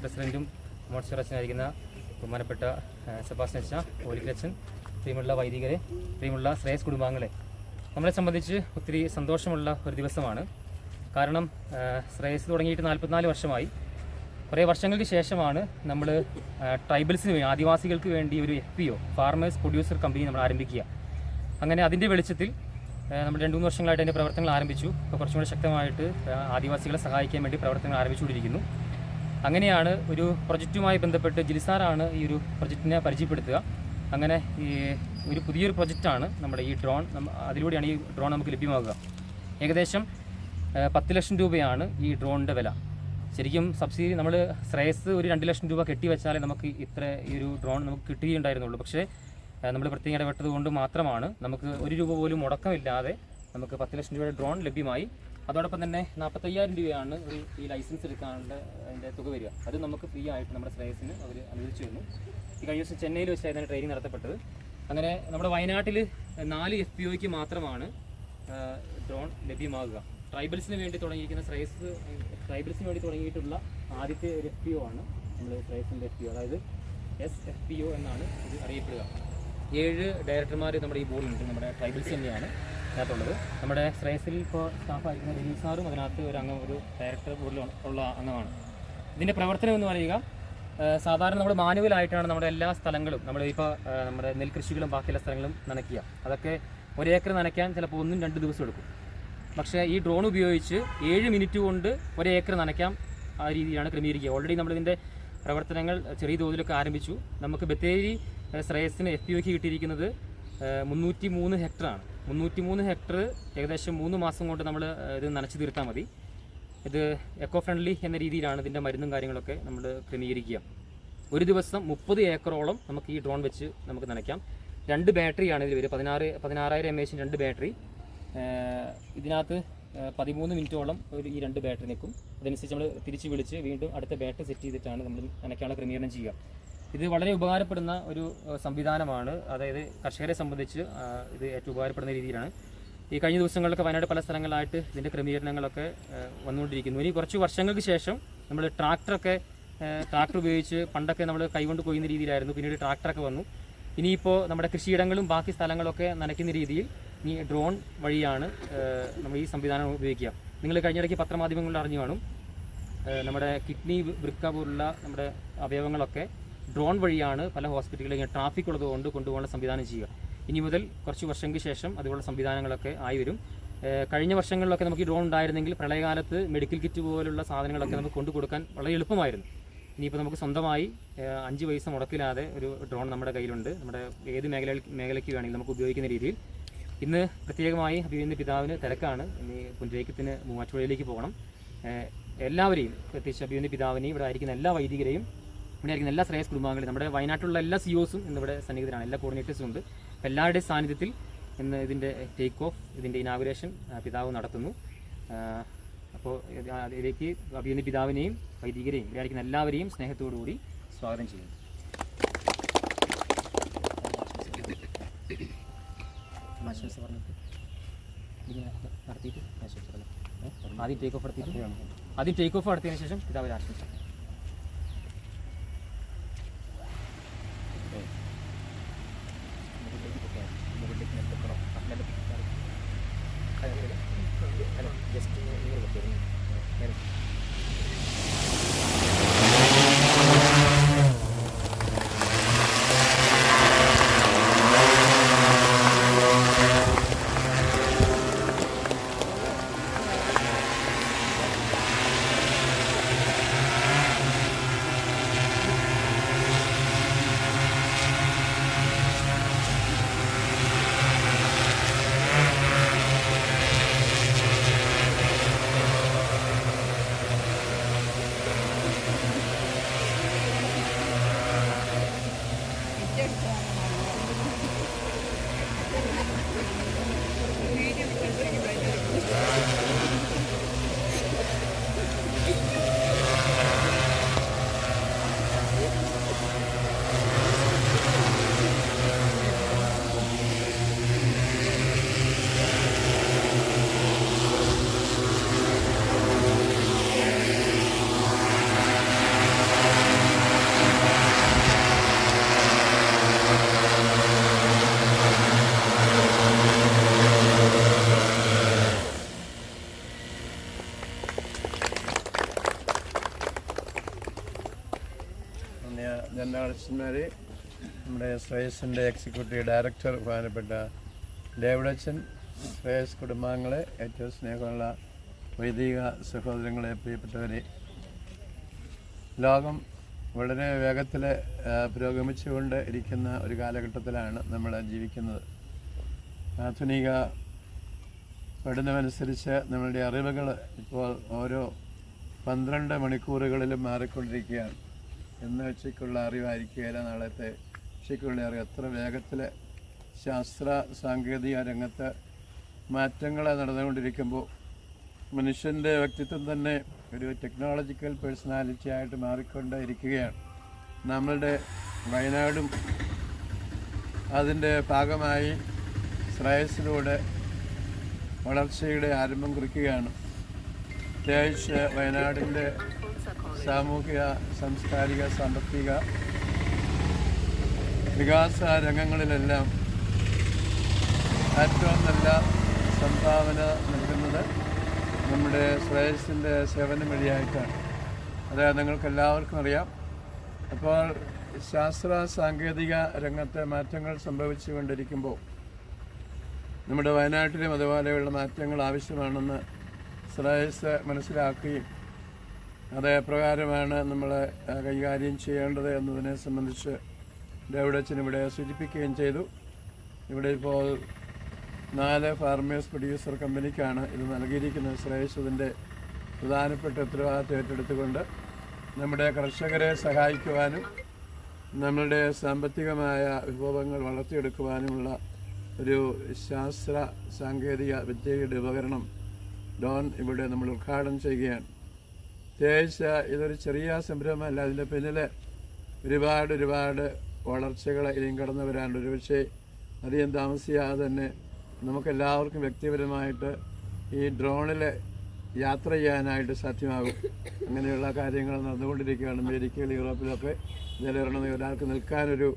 പ്രസിഡന്റും മോൺസ്റ്റർ അച്ഛനായിരിക്കുന്ന ബഹുമാനപ്പെട്ട സെബാസ്റ്റ്യൻ അച്ഛ ഓലിക്കച്ചൻ പ്രിയമുള്ള വൈദികരെ പ്രിയമുള്ള ശ്രേയസ് കുടുംബാംഗങ്ങളെ. നമ്മളെ സംബന്ധിച്ച് ഒത്തിരി സന്തോഷമുള്ള ഒരു ദിവസമാണ്. കാരണം ശ്രേയസ് തുടങ്ങിയിട്ട് നാൽപ്പത്തിനാല് വർഷമായി. കുറേ വർഷങ്ങൾക്ക് ശേഷമാണ് നമ്മൾ ട്രൈബൽസിന് വേണ്ടി ആദിവാസികൾക്ക് വേണ്ടി ഒരു F P O farmers producer company നമ്മൾ ആരംഭിക്കുക. അങ്ങനെ അതിന്റെ വെളിച്ചത്തിൽ നമ്മൾ രണ്ട് മൂന്ന് വർഷങ്ങളായിട്ട് അതിന്റെ പ്രവർത്തനങ്ങൾ ആരംഭിച്ചു. ഇപ്പോൾ കുറച്ചും കൂടി ശക്തമായിട്ട് ആദിവാസികളെ സഹായിക്കാൻ വേണ്ടി പ്രവർത്തനങ്ങൾ ആരംഭിച്ചുകൊണ്ടിരിക്കുന്നു. അങ്ങനെയാണ് ഒരു പ്രൊജക്റ്റുമായി ബന്ധപ്പെട്ട് ജിലിസാറാണ് ഈ ഒരു പ്രൊജക്റ്റിനെ പരിചയപ്പെടുത്തുക. അങ്ങനെ ഈ ഒരു പുതിയൊരു പ്രൊജക്റ്റാണ് നമ്മുടെ ഈ ഡ്രോൺ. അതിലൂടെയാണ് ഈ ഡ്രോൺ നമുക്ക് ലഭ്യമാകുക. ഏകദേശം പത്ത് ലക്ഷം രൂപയാണ് ഈ ഡ്രോണിന്റെ വില. ശരിക്കും സബ്സിഡി നമ്മൾ ശ്രേയസ് ഒരു രണ്ട് ലക്ഷം രൂപ കെട്ടിവെച്ചാലേ നമുക്ക് ഇത്ര ഈ ഒരു ഡ്രോൺ നമുക്ക് കിട്ടുകയുണ്ടായിരുന്നുള്ളൂ. പക്ഷേ നമ്മൾ പ്രത്യേകം ഇടപെട്ടത് കൊണ്ട് മാത്രമാണ് നമുക്ക് ഒരു രൂപ പോലും മുടക്കമില്ലാതെ നമുക്ക് പത്ത് ലക്ഷം രൂപയുടെ ഡ്രോൺ ലഭ്യമായി. അതോടൊപ്പം തന്നെ നാൽപ്പത്തയ്യായിരം രൂപയാണ് ഒരു ഈ ലൈസൻസ് എടുക്കാനുള്ള അതിന്റെ തുക വരിക. അത് നമുക്ക് ഫ്രീ ആയിട്ട് നമ്മുടെ ശ്രേയസിന് അവർ അനുവദിച്ചു തന്നു. ഈ കഴിഞ്ഞ ദിവസം ചെന്നൈയിൽ വെച്ചായിരുന്നു ട്രെയിനിങ് നടത്തപ്പെട്ടത്. അങ്ങനെ നമ്മുടെ വയനാട്ടിൽ നാല് എഫ് പി ഒക്ക് മാത്രമാണ് ഡ്രോൺ ലഭ്യമാകുക. ട്രൈബൽസിന് വേണ്ടി തുടങ്ങിയിരിക്കുന്ന ശ്രേയസ് ട്രൈബൽസിന് വേണ്ടി തുടങ്ങിയിട്ടുള്ള ആദ്യത്തെ ഒരു എഫ് പി ഒ ആണ് നമ്മൾ ശ്രേയസിന്റെ എഫ് പി ഒ അതായത് എസ് എഫ് പി ഒ എന്നാണ് ഇത് അറിയപ്പെടുക. ഏഴ് ഡയറക്ടർമാർ നമ്മുടെ ഈ ബോർഡിലുണ്ട് നമ്മുടെ ട്രൈബൽസ് തന്നെയാണ്. അതിനകത്തുള്ളത് നമ്മുടെ ശ്രേയസിൽ ഇപ്പോൾ സ്റ്റാഫായിരിക്കുന്ന രവി സാറും അതിനകത്ത് ഒരു അംഗം ഒരു ഡയറക്ടർ ബോർഡിൽ ഉള്ള അംഗമാണ്. ഇതിന്റെ പ്രവർത്തനം എന്ന് പറയുക സാധാരണ നമ്മൾ മാനുവലായിട്ടാണ് നമ്മുടെ എല്ലാ സ്ഥലങ്ങളും നമ്മൾ ഇപ്പോൾ നമ്മുടെ നെൽകൃഷികളും ബാക്കിയുള്ള സ്ഥലങ്ങളും നനയ്ക്കുക. അതൊക്കെ ഒരേക്കർ നനയ്ക്കാൻ ചിലപ്പോൾ ഒന്നും രണ്ട് ദിവസം എടുക്കും. പക്ഷേ ഈ ഡ്രോൺ ഉപയോഗിച്ച് ഏഴ് മിനിറ്റ് കൊണ്ട് ഒരേക്കർ നനയ്ക്കാം ആ രീതിയിലാണ് ക്രമീകരിക്കുക. ഓൾറെഡി നമ്മളിതിന്റെ പ്രവർത്തനങ്ങൾ ചെറിയ തോതിലൊക്കെ ആരംഭിച്ചു. നമുക്ക് ബത്തേരി ശ്രേയസിന് എഫ് പി കിട്ടിയിരിക്കുന്നത് മുന്നൂറ്റി മൂന്ന് ഹെക്ടറാണ്. മുന്നൂറ്റി മൂന്ന് ഹെക്ടർ ഏകദേശം മൂന്ന് മാസം കൊണ്ട് നമ്മൾ ഇത് നനച്ചു തീർത്താൽ മതി. ഇത് എക്കോ ഫ്രണ്ട്ലി എന്ന രീതിയിലാണ് ഇതിന്റെ മരുന്നും കാര്യങ്ങളൊക്കെ നമ്മൾ ക്രമീകരിക്കുക. ഒരു ദിവസം മുപ്പത് ഏക്കറോളം നമുക്ക് ഈ ഡ്രോൺ വെച്ച് നമുക്ക് നനയ്ക്കാം. രണ്ട് ബാറ്ററിയാണ് ഇതിൽ വരിക. പതിനാറ് പതിനാറായിരം എം എച്ചിന് രണ്ട് ബാറ്ററി. ഇതിനകത്ത് പതിമൂന്ന് മിനിറ്റോളം ഒരു ഈ രണ്ട് ബാറ്ററി നിൽക്കും. അതനുസരിച്ച് നമ്മൾ തിരിച്ച് വിളിച്ച് വീണ്ടും അടുത്ത ബാറ്ററി സെറ്റ് ചെയ്തിട്ടാണ് നമ്മൾ നനയ്ക്കാനുള്ള ക്രമീകരണം ചെയ്യുക. ഇത് വളരെ ഉപകാരപ്പെടുന്ന ഒരു സംവിധാനമാണ്. അതായത് കർഷകരെ സംബന്ധിച്ച് ഇത് ഏറ്റവും ഉപകാരപ്പെടുന്ന രീതിയിലാണ്. ഈ കഴിഞ്ഞ ദിവസങ്ങളിലൊക്കെ വയനാട് പല സ്ഥലങ്ങളിലായിട്ട് ഇതിന്റെ ക്രമീകരണങ്ങളൊക്കെ വന്നുകൊണ്ടിരിക്കുന്നു. ഇനി കുറച്ച് വർഷങ്ങൾക്ക് ശേഷം നമ്മൾ ട്രാക്ടറൊക്കെ ട്രാക്ടർ ഉപയോഗിച്ച് പണ്ടൊക്കെ നമ്മൾ കൈകൊണ്ട് കൊയ്യുന്ന രീതിയിലായിരുന്നു. പിന്നീട് ട്രാക്ടറൊക്കെ വന്നു. ഇനിയിപ്പോൾ നമ്മുടെ കൃഷിയിടങ്ങളും ബാക്കി സ്ഥലങ്ങളൊക്കെ നനയ്ക്കുന്ന രീതിയിൽ ഇനി ഡ്രോൺ വഴിയാണ് നമ്മൾ ഈ സംവിധാനം ഉപയോഗിക്കുക. നിങ്ങൾ കഴിഞ്ഞിടയ്ക്ക് പത്രമാധ്യമങ്ങളിൽ അറിഞ്ഞു കാണും. നമ്മുടെ കിഡ്നി വൃക്ക പോലുള്ള നമ്മുടെ അവയവങ്ങളൊക്കെ ഡ്രോൺ വഴിയാണ് പല ഹോസ്പിറ്റലുകളിൽ ട്രാഫിക് ഉള്ളതുകൊണ്ട് കൊണ്ടുപോകാനുള്ള സംവിധാനം ചെയ്യുക. ഇനി മുതൽ കുറച്ച് വർഷങ്ങൾക്ക് ശേഷം അതുപോലുള്ള സംവിധാനങ്ങളൊക്കെ ആയി വരും. കഴിഞ്ഞ വർഷങ്ങളിലൊക്കെ നമുക്ക് ഡ്രോൺ ഉണ്ടായിരുന്നെങ്കിൽ പ്രളയകാലത്ത് മെഡിക്കൽ കിറ്റ് പോലുള്ള സാധനങ്ങളൊക്കെ നമുക്ക് കൊണ്ടു കൊടുക്കാൻ വളരെ എളുപ്പമായിരുന്നു. ഇനിയിപ്പോൾ നമുക്ക് സ്വന്തമായി അഞ്ച് പൈസ മുടക്കില്ലാതെ ഒരു ഡ്രോൺ നമ്മുടെ കയ്യിലുണ്ട്. നമ്മുടെ ഏത് മേഖല മേഖലയ്ക്ക് വേണമെങ്കിലും നമുക്ക് ഉപയോഗിക്കുന്ന രീതിയിൽ. ഇന്ന് പ്രത്യേകമായി അഭിനന്ദ പിതാവിന് തിരക്കാണ്. ഇനി പുനരേക്കത്തിന് മൂവാറ്റുപുഴയിലേക്ക് പോകണം. എല്ലാവരെയും പ്രത്യേകിച്ച് അഭിനന്ദ പിതാവിനെയും ഇവിടെ ആയിരിക്കുന്ന എല്ലാ വൈദികരെയും ഇവിടെ ആയിരിക്കുന്ന എല്ലാ ശ്രേയസ് കുടുംബാംഗങ്ങളും നമ്മുടെ വയനാട്ടിലുള്ള എല്ലാ സിഒസും ഇന്നിവിടെ സന്നിഹിതരാണ് എല്ലാ കോർഡിനേറ്റേഴ്സും ഉണ്ട്. അപ്പോൾ എല്ലാവരുടെയും സാന്നിധ്യത്തിൽ ഇന്ന് ഇതിന്റെ ടേക്ക് ഓഫ് ഇതിന്റെ ഇനാഗുറേഷൻ പിതാവ് നടത്തുന്നു. അപ്പോൾ ഇതിലേക്ക് അഭിനന്ദ പിതാവിനെയും വൈദികരെയും ഇവിടെയായിരിക്കുന്ന എല്ലാവരെയും സ്നേഹത്തോടു കൂടി സ്വാഗതം ചെയ്യുന്നു. ആശംസ പറഞ്ഞിട്ട് നടത്തിയിട്ട്? ആദ്യം ടേക്ക് ഓഫ് നടത്തിയിട്ട് ആദ്യം ടേക്ക് ഓഫ് നടത്തിയതിനു ശേഷം പിതാവിന് ആശംസ. ജനറൽസ്മാരെ നമ്മുടെ ശ്രേയസിന്റെ എക്സിക്യൂട്ടീവ് ഡയറക്ടർ ബഹുമാനപ്പെട്ട ഡേവിഡച്ചൻ ശ്രേയസ് കുടുംബാംഗങ്ങളെ ഏറ്റവും സ്നേഹമുള്ള വൈദിക സഹോദരങ്ങളെ പ്രിയപ്പെട്ടവരെ. ലോകം വളരെ വേഗത്തിൽ പുരോഗമിച്ചുകൊണ്ട് ഇരിക്കുന്ന ഒരു കാലഘട്ടത്തിലാണ് നമ്മൾ ജീവിക്കുന്നത്. ആധുനിക പഠനമനുസരിച്ച് നമ്മളുടെ അറിവുകൾ ഇപ്പോൾ ഓരോ പന്ത്രണ്ട് മണിക്കൂറുകളിലും മാറിക്കൊണ്ടിരിക്കുകയാണ്. ഇന്ന് ഉച്ചയ്ക്കുള്ള അറിവായിരിക്കുകയില്ല നാളത്തെ ഉച്ചയ്ക്കുള്ള അറിവ്. എത്ര വേഗത്തിൽ ശാസ്ത്ര സാങ്കേതിക രംഗത്ത് മാറ്റങ്ങൾ നടന്നുകൊണ്ടിരിക്കുമ്പോൾ മനുഷ്യന്റെ വ്യക്തിത്വം തന്നെ ഒരു ടെക്നോളജിക്കൽ പേഴ്സണാലിറ്റി ആയിട്ട് മാറിക്കൊണ്ടിരിക്കുകയാണ് നമ്മളുടെ വയനാടും അതിന്റെ ഭാഗമായി ശ്രേയസിലൂടെ വളർച്ചയുടെ ആരംഭം കുറിക്കുകയാണ്. പ്രത്യേകിച്ച് വയനാടിന്റെ സാമൂഹിക സാംസ്കാരിക സാമ്പത്തിക വികാസ രംഗങ്ങളിലെല്ലാം ഏറ്റവും നല്ല സംഭാവന നൽകുന്നത് നമ്മുടെ ശ്രേയസിന്റെ സേവനം വഴിയായിട്ടാണ് അത് നിങ്ങൾക്ക് എല്ലാവർക്കും അറിയാം. അപ്പോൾ ശാസ്ത്ര സാങ്കേതിക രംഗത്തെ മാറ്റങ്ങൾ സംഭവിച്ചുകൊണ്ടിരിക്കുമ്പോൾ നമ്മുടെ വയനാട്ടിലും അതുപോലെയുള്ള മാറ്റങ്ങൾ ആവശ്യമാണെന്ന് ശ്രേയസ് മനസ്സിലാക്കുകയും അത് എപ്രകാരമാണ് നമ്മൾ കൈകാര്യം ചെയ്യേണ്ടത് എന്നതിനെ സംബന്ധിച്ച് ഡേവിഡച്ചൻ ഇവിടെ സൂചിപ്പിക്കുകയും ചെയ്തു. ഇവിടെ ഇപ്പോൾ നാല് ഫാർമേഴ്സ് പ്രൊഡ്യൂസർ കമ്പനിക്കാണ് ഇത് നൽകിയിരിക്കുന്നത്. ശ്രേയസ്സതിന്റെ പ്രധാനപ്പെട്ട ഉത്തരവാദിത്വം ഏറ്റെടുത്തുകൊണ്ട് നമ്മുടെ കർഷകരെ സഹായിക്കുവാനും നമ്മളുടെ സാമ്പത്തികമായ വിഭവങ്ങൾ വളർത്തിയെടുക്കുവാനുമുള്ള ഒരു ശാസ്ത്ര സാങ്കേതിക വിദ്യയുടെ ഉപകരണം ഡോൺ ഇവിടെ നമ്മൾ ഉദ്ഘാടനം ചെയ്യുകയാണ്. പ്രത്യേകിച്ച് ഇതൊരു ചെറിയ സംരംഭമല്ല. അതിന്റെ പിന്നിൽ ഒരുപാട് ഒരുപാട് വളർച്ചകൾ ഇനിയും കടന്നു വരാനുണ്ട്. ഒരുപക്ഷെ അധികം താമസിയാതെ തന്നെ നമുക്കെല്ലാവർക്കും വ്യക്തിപരമായിട്ട് ഈ ഡ്രോണിൽ യാത്ര ചെയ്യാനായിട്ട് സാധ്യമാകും. അങ്ങനെയുള്ള കാര്യങ്ങൾ നടന്നുകൊണ്ടിരിക്കുകയാണ്. അമേരിക്കയിൽ യൂറോപ്പിലൊക്കെ ജലവരണം ഒരാൾക്ക് നിൽക്കാനൊരു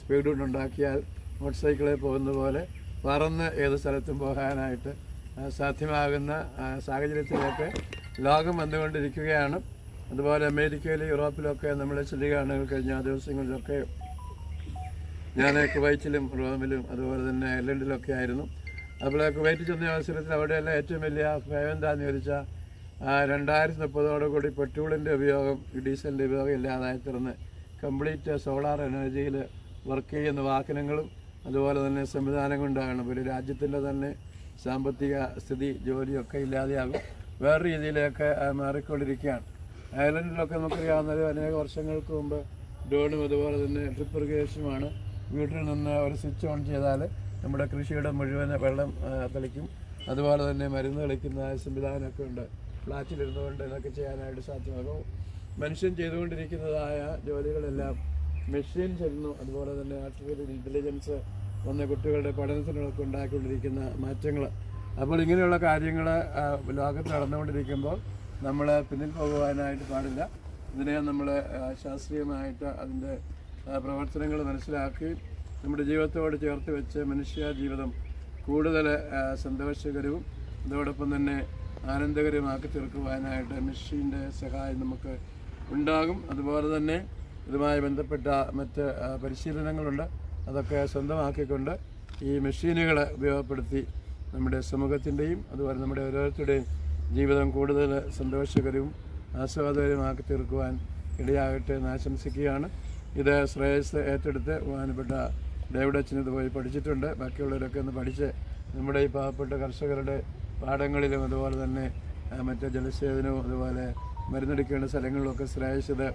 സ്പീഡ് ഉണ്ടാക്കിയാൽ മോട്ടോർ സൈക്കിളിൽ പോകുന്ന പോലെ പറന്ന് ഏത് സ്ഥലത്തും പോകാനായിട്ട് സാധ്യമാകുന്ന സാഹചര്യത്തിലേക്ക് ലോകം വന്നുകൊണ്ടിരിക്കുകയാണ്. അതുപോലെ അമേരിക്കയിലും യൂറോപ്പിലൊക്കെ നമ്മൾ ചെല്ലുകയാണ് കഴിഞ്ഞ ദിവസങ്ങളിലൊക്കെ ഞാൻ കുവൈറ്റിലും റോമിലും അതുപോലെ തന്നെ അയർലൻഡിലൊക്കെ ആയിരുന്നു. അപ്പോൾ കുവൈറ്റിൽ ചെന്ന അവസരത്തിൽ അവിടെയെല്ലാം ഏറ്റവും വലിയ ഭയം എന്താണെന്ന് ചോദിച്ചാൽ രണ്ടായിരത്തി മുപ്പതോടുകൂടി പെട്രോളിന്റെ ഉപയോഗം ഡീസലിന്റെ ഉപയോഗം ഇല്ലാതായി തീർന്ന്. കംപ്ലീറ്റ് സോളാർ എനർജിയിൽ വർക്ക് ചെയ്യുന്ന വാഹനങ്ങളും അതുപോലെ തന്നെ സംവിധാനം കൊണ്ടാണ്. ഒരു രാജ്യത്തിന്റെ തന്നെ സാമ്പത്തിക സ്ഥിതി ജോലിയൊക്കെ ഇല്ലാതെയാകും. വേറെ രീതിയിലേക്ക് മാറിക്കൊണ്ടിരിക്കുകയാണ്. അയർലൻഡിലൊക്കെ നമുക്കറിയാവുന്നത് അനേക വർഷങ്ങൾക്ക് മുമ്പ് ഡ്രോണും അതുപോലെ തന്നെ ഡ്രിപ്പ് വീട്ടിൽ നിന്ന് ഒരു സ്വിച്ച് ഓൺ ചെയ്താൽ നമ്മുടെ കൃഷിയുടെ മുഴുവൻ വെള്ളം തളിക്കും. അതുപോലെ തന്നെ മരുന്ന് തളിക്കുന്ന സംവിധാനമൊക്കെ ഉണ്ട്. ഫ്ലാറ്റിലിരുന്നുകൊണ്ട് ഇതൊക്കെ ചെയ്യാനായിട്ട് സാധ്യമാകും. മനുഷ്യൻ ചെയ്തുകൊണ്ടിരിക്കുന്നതായ ജോലികളെല്ലാം മെഷീൻ ചെയ്യുന്നു അതുപോലെ തന്നെ ആർട്ടിഫിഷ്യൽ ഇന്റലിജൻസ് വന്ന കുട്ടികളുടെ പഠനത്തിനൊക്കെ ഉണ്ടാക്കിക്കൊണ്ടിരിക്കുന്ന മാറ്റങ്ങൾ അപ്പോൾ ഇങ്ങനെയുള്ള കാര്യങ്ങൾ ലോകത്ത് നടന്നുകൊണ്ടിരിക്കുമ്പോൾ നമ്മൾ പിന്നിൽ പോകുവാനായിട്ട് പാടില്ല. ഇതിനെ നമ്മൾ ശാസ്ത്രീയമായിട്ട് അതിന്റെ പ്രവർത്തനങ്ങൾ മനസ്സിലാക്കി നമ്മുടെ ജീവിതത്തോട് ചേർത്ത് വെച്ച് മനുഷ്യ ജീവിതം കൂടുതൽ സന്തോഷകരവും അതോടൊപ്പം തന്നെ ആനന്ദകരമാക്കി തീർക്കുവാനായിട്ട് മെഷീന്റെ സഹായം നമുക്ക് ഉണ്ടാകും. അതുപോലെ തന്നെ ഇതുമായി ബന്ധപ്പെട്ട മറ്റ് പരിശീലനങ്ങളുണ്ട്. അതൊക്കെ സ്വന്തമാക്കിക്കൊണ്ട് ഈ മെഷീനുകളെ ഉപയോഗപ്പെടുത്തി നമ്മുടെ സമൂഹത്തിന്റെയും അതുപോലെ നമ്മുടെ ഓരോരുത്തരുടെയും ജീവിതം കൂടുതൽ സന്തോഷകരവും ആസ്വാദകരമാക്കി തീർക്കുവാൻ ഇടയാകട്ടെ എന്ന് ആശംസിക്കുകയാണ്. ഇത് ശ്രേയസ് ഏറ്റെടുത്ത് ബഹുമാനപ്പെട്ട ഡേവിഡ് അച്ഛൻ ഇത് പോയി പഠിച്ചിട്ടുണ്ട്. ബാക്കിയുള്ളവരൊക്കെ ഒന്ന് പഠിച്ച് നമ്മുടെ ഈ പാവപ്പെട്ട കർഷകരുടെ പാടങ്ങളിലും അതുപോലെ തന്നെ മറ്റേ ജലസേചനവും അതുപോലെ മരുന്നെടുക്കേണ്ട സ്ഥലങ്ങളിലൊക്കെ ശ്രേയസ് ഇത്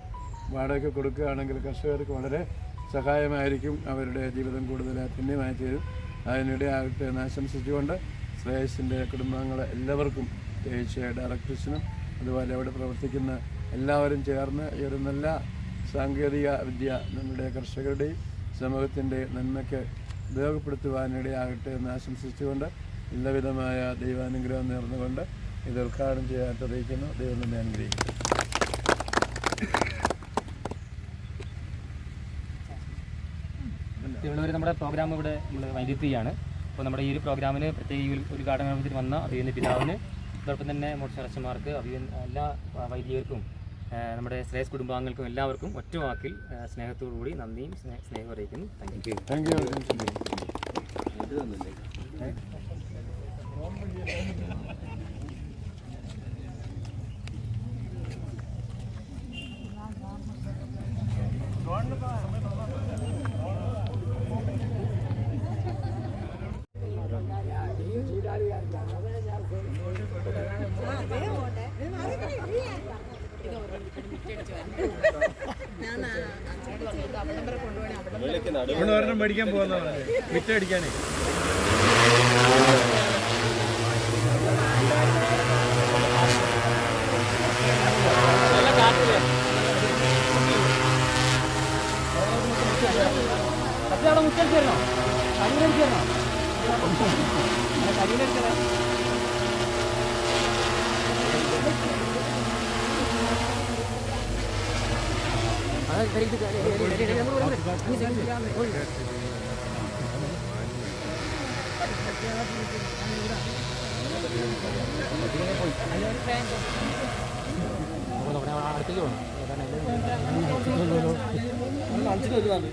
വാടകയ്ക്ക് കൊടുക്കുകയാണെങ്കിൽ കർഷകർക്ക് വളരെ സഹായമായിരിക്കും അവരുടെ ജീവിതം കൂടുതൽ പുണ്യമായി തീരും. അതിനിടെ ആകട്ടെ എന്ന് ആശംസിച്ചുകൊണ്ട് ശ്രേയസിന്റെ കുടുംബാംഗങ്ങളെ എല്ലാവർക്കും പ്രത്യേകിച്ച് ഡയറക്ടേഴ്സിനും അതുപോലെ അവിടെ പ്രവർത്തിക്കുന്ന എല്ലാവരും ചേർന്ന് ഈ ഒരു നല്ല സാങ്കേതിക വിദ്യ നമ്മുടെ കർഷകരുടെയും സമൂഹത്തിന്റെ നന്മയ്ക്ക് ഉപയോഗപ്പെടുത്തുവാനിടയാകട്ടെ എന്ന് ആശംസിച്ചുകൊണ്ട് എല്ലാവിധമായ ദൈവാനുഗ്രഹം നേർന്നുകൊണ്ട് ഇത് ഉദ്ഘാടനം ചെയ്യാൻ അറിയിക്കുന്നു. ദൈവം തന്നെ അനുഗ്രഹിക്കും തിരുവനന്തപുരം നമ്മുടെ പ്രോഗ്രാം ഇവിടെ നമ്മൾ വൈദ്യുതിയാണ് ചെയ്യാണ്. അപ്പോൾ നമ്മുടെ ഈ ഒരു പ്രോഗ്രാമിന് പ്രത്യേക ഈ ഒരു ഉദ്ഘാടനത്തിന് വന്ന അഭിയന്റെ പിതാവിന് അതോടൊപ്പം തന്നെ മോട്ടർ അച്ഛന്മാർക്ക് അഭിയൻ എല്ലാ വൈദികർക്കും നമ്മുടെ ശ്രേയസ് കുടുംബാംഗങ്ങൾക്കും എല്ലാവർക്കും ഒറ്റ വാക്കിൽ സ്നേഹത്തോടുകൂടി സ്നേഹത്തോടു കൂടി നന്ദിയും സ്നേഹ അറിയിക്കുന്നു. താങ്ക് യു താങ്ക് യു ഒരെണ്ണം മേടിക്കാൻ പോകുന്നതാണ്. വിറ്റ് അടിക്കാനേ അടുത്തേക്ക് പോകണം ടാങ്ക്